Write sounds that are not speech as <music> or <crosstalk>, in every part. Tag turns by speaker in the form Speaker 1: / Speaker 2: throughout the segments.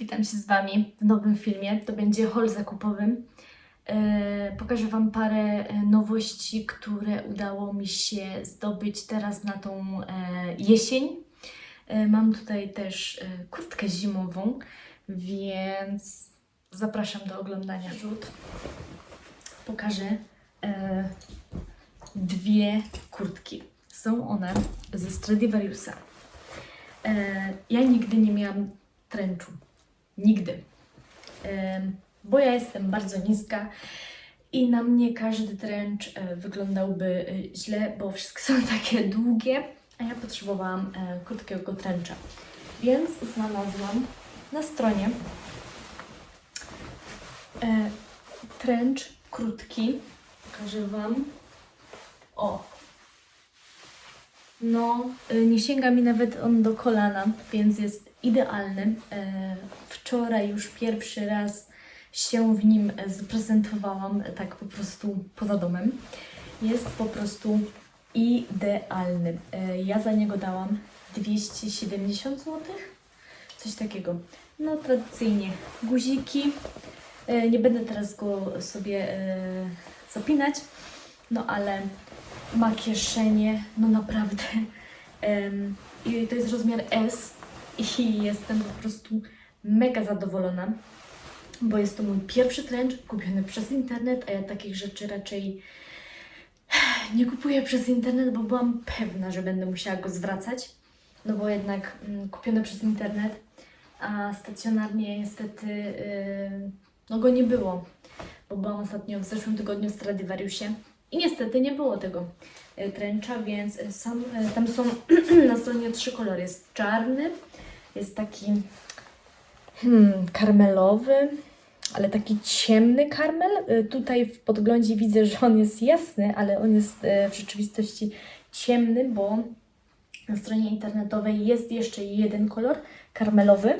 Speaker 1: Witam się z Wami w nowym filmie. To będzie haul zakupowy. E, pokażę Wam parę e, nowości, które udało mi się zdobyć teraz na tą e, jesień. Mam tutaj też kurtkę zimową, więc zapraszam do oglądania rzut. Pokażę dwie kurtki. Są one ze Stradivariusa. Ja nigdy nie miałam tręczu. Nigdy. Bo ja jestem bardzo niska i na mnie każdy e, wyglądałby e, źle, bo wszystkie są <laughs> takie długie, a ja potrzebowałam e, krótkiego tręcza. Więc znalazłam na stronie e, tręcz krótki. Pokażę Wam. O, no, nie sięga mi nawet on do kolana, więc jest idealny. E, Wczoraj już pierwszy raz się w nim e, zaprezentowałam, e, tak po prostu poza domem. Jest po prostu idealny. Ja za niego dałam 270 zł, coś takiego. No, tradycyjnie guziki. Nie będę teraz go sobie zapinać, no ale ma kieszenie, no naprawdę. I to jest rozmiar S i jestem po prostu mega zadowolona, bo jest to mój pierwszy tręcz kupiony przez internet, a ja takich rzeczy raczej nie kupuję przez internet, bo byłam pewna, że będę musiała go zwracać, no bo jednak mm, kupione przez internet, a stacjonarnie niestety yy, no go nie było, bo byłam ostatnio w zeszłym tygodniu w Stradivariusie i niestety nie było tego e, tręcza, więc e, sam, e, tam są <clears throat> na stronie trzy kolory. Jest czarny, jest taki hmm, karmelowy, ale taki ciemny karmel. Tutaj w podglądzie widzę, że on jest jasny, ale on jest w rzeczywistości ciemny, bo na stronie internetowej jest jeszcze jeden kolor karmelowy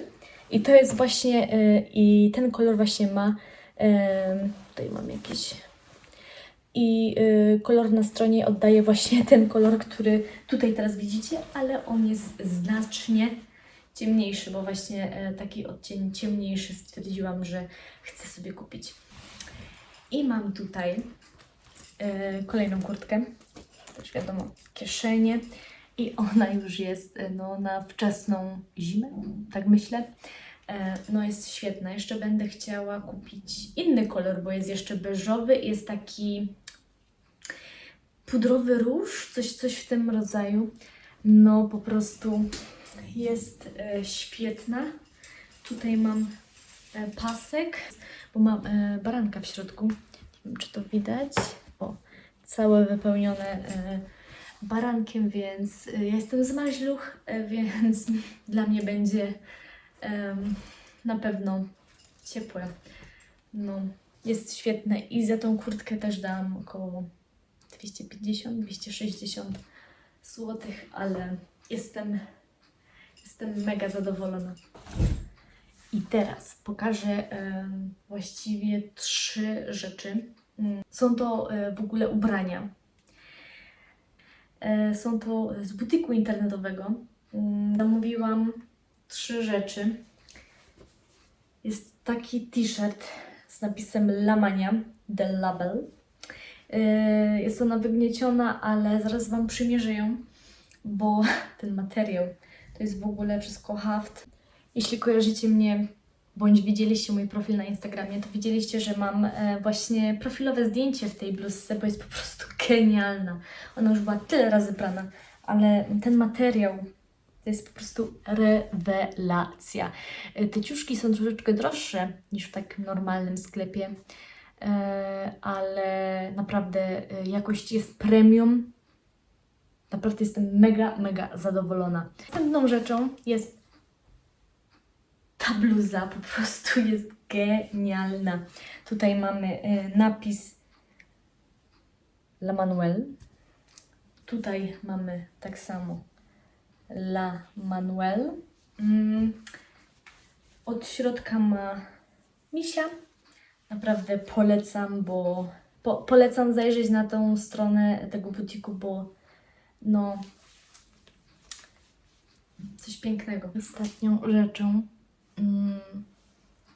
Speaker 1: i to jest właśnie i ten kolor właśnie ma tutaj mam jakieś i y, kolor na stronie oddaje właśnie <laughs> ten kolor, który tutaj teraz widzicie, ale on jest znacznie ciemniejszy, bo właśnie e, taki odcień ciemniejszy stwierdziłam, że chcę sobie kupić. I mam tutaj e, kolejną kurtkę, też wiadomo, kieszenie i ona już jest e, no, na wczesną zimę, tak myślę. E, No jest świetna. Jeszcze będę chciała kupić inny kolor, bo jest jeszcze beżowy jest taki pudrowy róż, coś, coś w tym rodzaju. No po prostu jest e, świetna. Tutaj mam e, pasek, bo mam baranka w środku. Nie wiem, czy to widać. O, całe wypełnione barankiem, więc ja jestem z maźluch, więc <laughs> dla mnie będzie na pewno ciepłe. No, jest świetne i za tą kurtkę też dałam około 250-260 zł, ale jestem, jestem mega zadowolona. I teraz pokażę właściwie trzy rzeczy. Mm, Są to e, w ogóle ubrania. E, Są to z butiku internetowego. Mm, Zamówiłam trzy rzeczy. Jest taki t-shirt z napisem Lamania, The Label. Yy, Jest ona wygnieciona, ale zaraz Wam przymierzę ją, bo <laughs> ten materiał to jest w ogóle wszystko haft. Jeśli kojarzycie mnie, bądź widzieliście mój profil na Instagramie, to widzieliście, że mam e, właśnie profilowe zdjęcie w tej bluzce, bo jest po prostu <laughs> genialna. Ona już była tyle razy prana, ale ten materiał to jest po prostu rewelacja. E, Te ciuszki są troszeczkę droższe niż w takim normalnym sklepie, e, ale naprawdę e, jakość jest premium. Naprawdę jestem mega, mega zadowolona. Następną rzeczą jest ta bluza, po prostu jest genialna. Tutaj mamy napis La Manuel. Tutaj mamy tak samo La Manuel. Mm. Od środka ma misia. Naprawdę polecam, bo po, polecam zajrzeć na tą stronę tego butiku, bo no coś pięknego. Ostatnią rzeczą mm,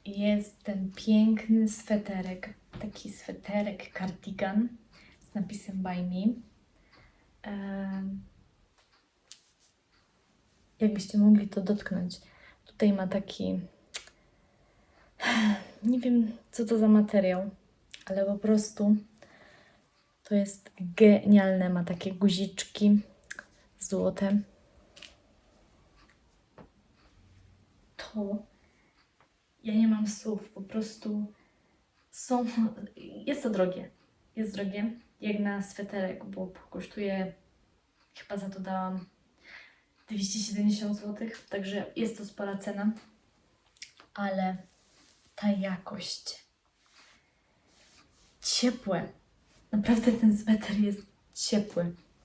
Speaker 1: jest ten piękny sweterek. Taki sweterek, cardigan z napisem By Me. Jakbyście mogli to dotknąć. Tutaj ma taki. <sighs> Nie wiem, co to za materiał, ale po prostu to jest genialne. Ma takie guziczki złote. To ja nie mam słów, po prostu są. <laughs> Jest to drogie. Jest drogie, jak na sweterek, bo kosztuje. Chyba za to dałam 270 zł, także jest to spora cena, ale ta jakość. Ciepłe. Naprawdę ten sweter jest ciepły.